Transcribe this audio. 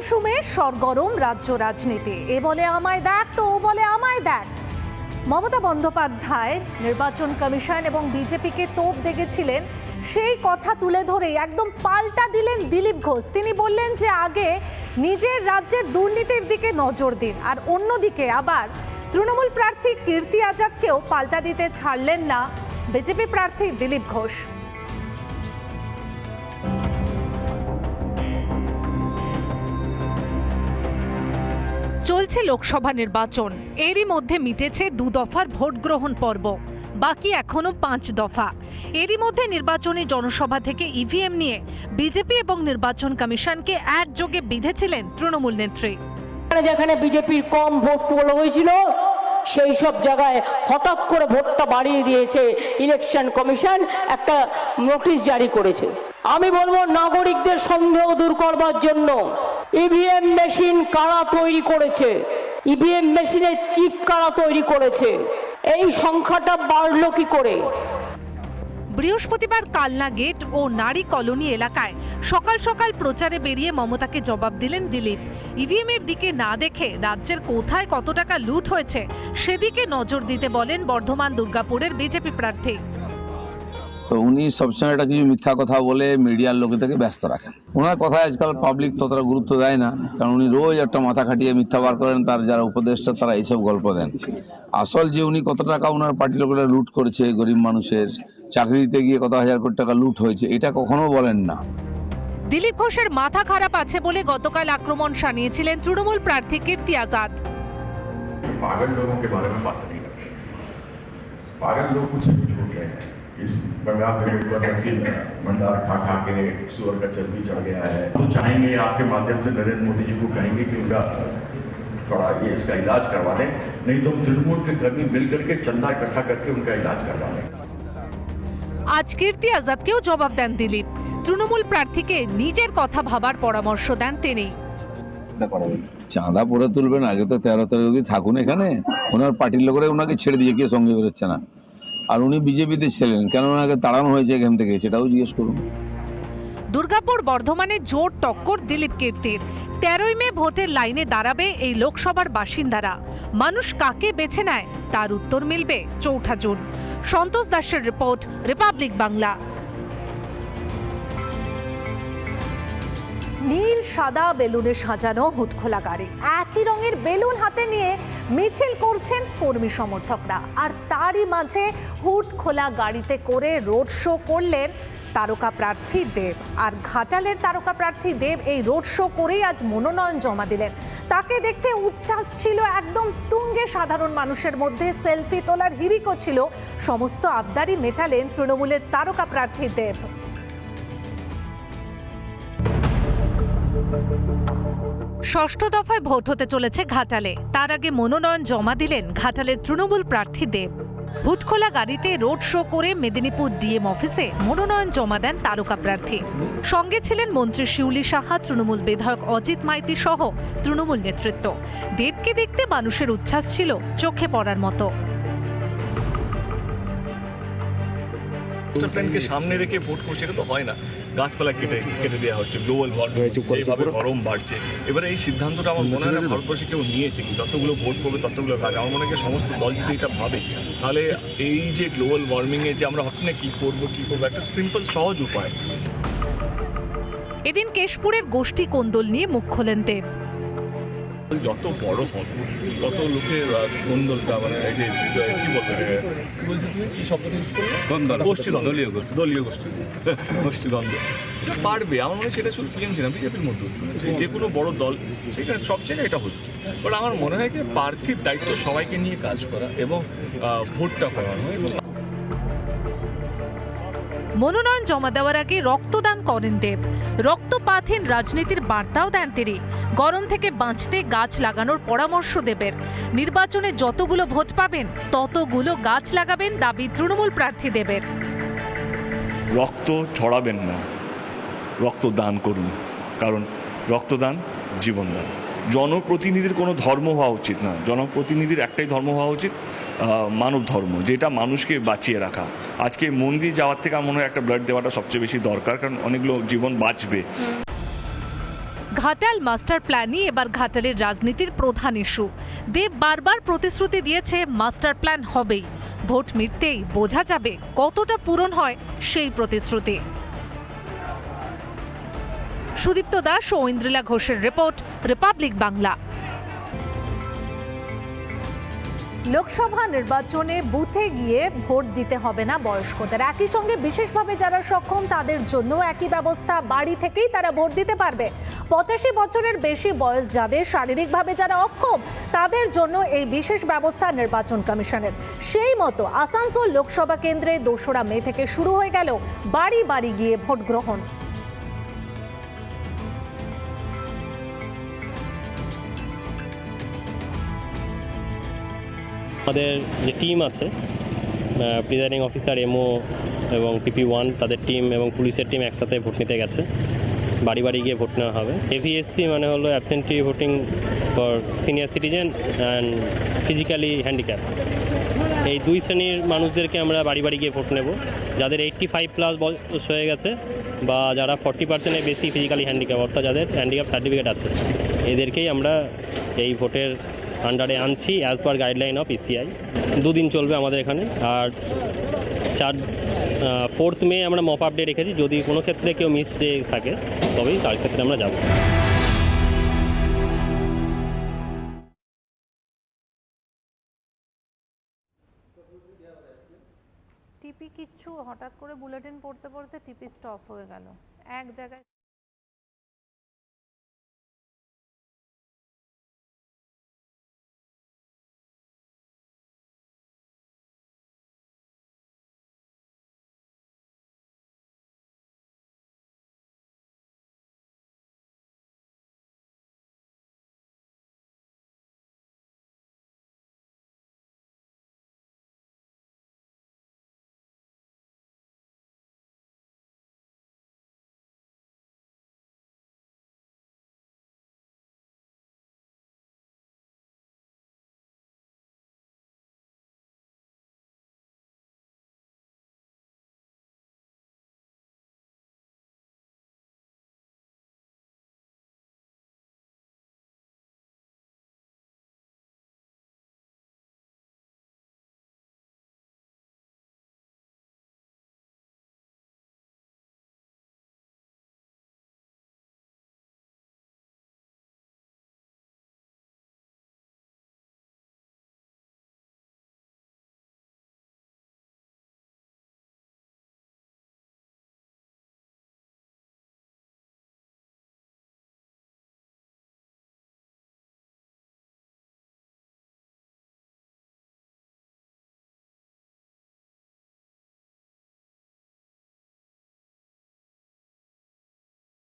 মরশুমে সরগরম রাজ্য রাজনীতি। এ বলে আমায় দেখ, তো ও বলে আমায় দেখ। মমতা বন্দ্যোপাধ্যায়, নির্বাচন কমিশন এবং বিজেপিকে তোপ দেখেছিলেন সেই কথা তুলে ধরেই একদম পাল্টা দিলেন দিলীপ ঘোষ। তিনি বললেন যে, আগে নিজের রাজ্যের দুর্নীতির দিকে নজর দিন। আর অন্যদিকে আবার তৃণমূল প্রার্থী কীর্তি আজাদকেও পাল্টা দিতে ছাড়লেন না বিজেপি প্রার্থী দিলীপ ঘোষ। চলছে লোকসভা নির্বাচন। এরই মধ্যে মিটেছে দু দফার ভোট গ্রহণ পর্ব। বাকি এখনও পাঁচ দফা। এরই মধ্যে নির্বাচনী জনসভা থেকে ইভিএম নিয়ে বিজেপি এবং নির্বাচন কমিশনকে একযোগে বিঁধেছিলেন তৃণমূল নেত্রী। যেখানে যেখানে বিজেপির কম ভোট পোল হয়েছিল, সেই সব জায়গায় হঠাৎ করে ভোটটা বাড়িয়ে দিয়েছে ইলেকশন কমিশন, একটা নোটিশ জারি করেছে। আমি বলব, নাগরিকদের সন্দেহ দূর করবার জন্য ইভিএম মেশিন কারা তৈরি করেছে? ইভিএম মেশিনের চিপ কারা তৈরি করেছে? এই সংখ্যাটা বাড়লো কি করে? বৃহস্পতিবার কালনা গেট ও নারী কলোনি এলাকায় সকাল সকাল প্রচারে বেরিয়ে মমতাকে জবাব দিলেন দিলীপ। ইভিএম এর দিকে না দেখে রাজ্যের কোথায় কত টাকা লুট হয়েছে, সেদিকে নজর দিতে বলেন বর্ধমান দুর্গাপুরের বিজেপি প্রার্থী। তো উনি সবসময় একটা কিছু মিথ্যা কথা বলে মিডিয়ার লোকেদেরকে ব্যস্ত রাখেন ওনার কথায় আজকাল পাবলিক ততটা গুরুত্ব দেয় না কারণ উনি রোজ একটা মাথা খাটিয়ে মিথ্যা বার করেন তার যারা উপদেষ্টা তারা এইসব গল্প দেন আসল যে উনি কত টাকা ওনার পার্টি লোকেরা লুট করেছে গরিব মানুষের চাকরি দিতে গিয়ে কত হাজার কোটি টাকা লুট হয়েছে এটা কখনো বলেন না দিলীপ ঘোষের মাথা খারাপ আছে বলে গতকাল আক্রমণ শানিয়েছিলেন তৃণমূল প্রার্থী কীর্তি আজাদ पागल लोगों के बारे में बात नहीं करते पागल लोग कुछ से कुछ हो गए हैं इस बंगाल में कोई पता कि भंडार खा खा के सुअर का चर्बी चढ़ गया है तो चाहेंगे आपके माध्यम से नरेंद्र मोदी जी को कहेंगे कि उनका थोड़ा ये इसका इलाज करवा दें नहीं तो हम तृणमूल के कर्मी मिल करके चंदा इकट्ठा करके उनका इलाज करवा दें আজ কীর্তি আজাদকেও জবাব দেন দিলীপ তৃণমূল প্রার্থীকে নিজের কথা ভাবার পরামর্শ দেন তিনি চাঁদা পরে তুলবেন আগে তো তেরো তেরো অবধি থাকুন এখানে ওনার পার্টির লোকেরা ওনাকে ছেড়ে দিয়ে কেউ সঙ্গে বেরোচ্ছে না আর উনি বিজেপিতে ছিলেন কেন ওনাকে তাড়ানো হয়েছে এখান থেকে, সেটাও জিজ্ঞেস করুন। দুর্গাপুর বর্ধমানে জোর টক্কর দিলীপ কীর্তির। তেরোই মে ভোটের লাইনে দাঁড়াবে এই লোকসভার বাসিন্দারা। মানুষ কাকে বেছে নেয়? তার উত্তর মিলবে চৌঠা জুন। সন্তোষ দাসের রিপোর্ট, রিপাবলিক বাংলা। নীল সাদা বেলুনে সাজানো হুটখোলা গাড়ি। একই রঙের বেলুন হাতে নিয়ে মিছিল করছেন কর্মী সমর্থকরা। আর তারই মাঝে হুটখোলা গাড়িতে করে রোড শো করলেন তারকা প্রার্থী দেব। আর ঘাটালের তারকা প্রার্থী দেব এই রোড শো করেই আজ মনোনয়ন জমা দিলেন। তাকে দেখতে উচ্ছ্বাস ছিল একদম তুঙ্গে সাধারণ মানুষের মধ্যে, সেলফি তোলার হিরিকও ছিল। সমস্ত আবদারি মেটালেন তৃণমূলের তারকা প্রার্থী দেব। ষষ্ঠ দফায় ভোট হতে চলেছে ঘাটালে। তার আগে মনোনয়ন জমা দিলেন ঘাটালের তৃণমূল প্রার্থী দেব। হুটখোলা গাড়িতে রোড শো করে মেদিনীপুর ডিএম অফিসে মনোনয়ন জমা দেন তারকা প্রার্থী। সঙ্গে ছিলেন মন্ত্রী শিউলি সাহা, তৃণমূল বিধায়ক অজিত মাইতি সহ তৃণমূল নেতৃত্ব। দেবকে দেখতে মানুষের উচ্ছ্বাস ছিল, চোখে পড়ার মতো। মাস্টার প্ল্যানকে সামনে রেখে ভোট করছে এটা তো হয় না। গাছপালা কেটে কেটে দেওয়া হচ্ছে গ্লোবাল ওয়ার্মিং যেভাবে গরম বাড়ছে। এবারে এই সিদ্ধান্তটা আমার মনে হয় না ভারতবর্ষে কেউ নিয়েছে কি যতগুলো ভোট করবে ততগুলো কাজ। আমার মনে হয় সমস্ত দল যদি এটা ভাবে তাহলে এই যে গ্লোবাল ওয়ার্মিংয়ে যে আমরা ভাবছি না কী করব কী করব একটা সিম্পল সহজ উপায়। এদিন কেশপুরের গোষ্ঠী কোন্দল নিয়ে মুখ খোলেন দেব। যত বড় হবে তত লোকের কোন্দলটা মানে এই যে কি বলতে বলছি তুমি? কি শব্দ ইউজ করলে? গোষ্ঠী দলীয় গোষ্ঠী। দলীয় গোষ্ঠী। গোষ্ঠী দ্বন্দ্ব বাড়বে আমার মনে হয় সেটা শুধু টিএমসি না বিজেপির মধ্যে হচ্ছে। যে কোনো বড় দল সেখানে সব জায়গায় এটা হচ্ছে। বাট আমার মনে হয় যে প্রার্থীর দায়িত্ব সবাইকে নিয়ে কাজ করা এবং ভোটটা করানো। এবং মনোনয়ন জমা দেওয়ার আগে রক্তদান করেন দেব। রক্তপাতহীন রাজনীতির বার্তাও দেন তিনি। গরম থেকে বাঁচতে গাছ লাগানোর পরামর্শ দেবেন। নির্বাচনে যতগুলো ভোট পাবেন, ততগুলো গাছ লাগাবেন দাবি তৃণমূল প্রার্থী দেবের। রক্ত ছড়াবেন না। রক্ত দান করুন। কারণ রক্তদান জীবনদান জনপ্রতিনিধির কোনো ধর্ম হওয়া উচিত না। জনপ্রতিনিধির একটাই ধর্ম হওয়া উচিত মানব ধর্ম, যেটা মানুষকে বাঁচিয়ে রাখা। আজকে মন্দির যাওয়ার থেকে আমার মনে হয় একটা ব্লাড দেওয়াটা সবচেয়ে বেশি দরকার, কারণ অনেকগুলো জীবন বাঁচবে। ঘাটাল মাস্টার প্ল্যানই এবার ঘাটালের রাজনীতির প্রধান ইস্যু। দেব বারবার প্রতিশ্রুতি দিয়েছে, মাস্টার প্ল্যান হবেই। ভোট মিটতেই বোঝা যাবে কতটা পূরণ হয় সেই প্রতিশ্রুতি। সুদীপ্ত দাস ও ইন্দ্রিলা ঘোষের রিপোর্ট, রিপাবলিক বাংলা। লোকসভা নির্বাচনে বুথে গিয়ে ভোট দিতে হবে না বয়স্কদের। একই সঙ্গে বিশেষভাবে যারা সক্ষম, তাদের জন্য একই ব্যবস্থা। বাড়ি থেকেই তারা ভোট দিতে পারবে। পঁচাশি বছরের বেশি বয়স যাদের শারীরিকভাবে যারা অক্ষম, তাদের জন্য এই বিশেষ ব্যবস্থা নির্বাচন কমিশনের। সেই মতো আসানসোল লোকসভা কেন্দ্রে দোসরা মে থেকে শুরু হয়ে গেল। বাড়ি বাড়ি গিয়ে ভোট গ্রহণ। আমাদের যে টিম আছে প্রিজাইডিং অফিসার এমও এবং পিপি ওয়ান তাদের টিম এবং পুলিশের টিম একসাথে ভোট নিতে গেছে। বাড়ি বাড়ি গিয়ে ভোট নেওয়া হবে। এভিএসসি মানে হলো absentee voting for senior citizen and physically handicap এই দুই শ্রেণির মানুষদেরকে আমরা বাড়ি বাড়ি গিয়ে ভোট নেব। যাদের এইট্টি ফাইভ প্লাস বয়স হয়ে গেছে বা যারা ফর্টি পার্সেন্টের বেশি ফিজিক্যালি হ্যান্ডিক্যাপ অর্থাৎ যাদের হ্যান্ডিক্যাপ সার্টিফিকেট আছে, এদেরকেই আমরা এই ভোটের আন্ডারে আনছি as per guideline of ECI দুদিন চলবে আমাদের এখানে, আর চার ফোর্থ মে আমরা মপ আপডে রেখেছি, যদি কোনো ক্ষেত্রে কেউ মিস থাকে, তবেই তার ক্ষেত্রে আমরা যাব। টিপি কিচ্ছু হঠাৎ করে বুলেটিন পড়তে পড়তে টিপি স্টপ হয়ে গেল। এক জায়গায়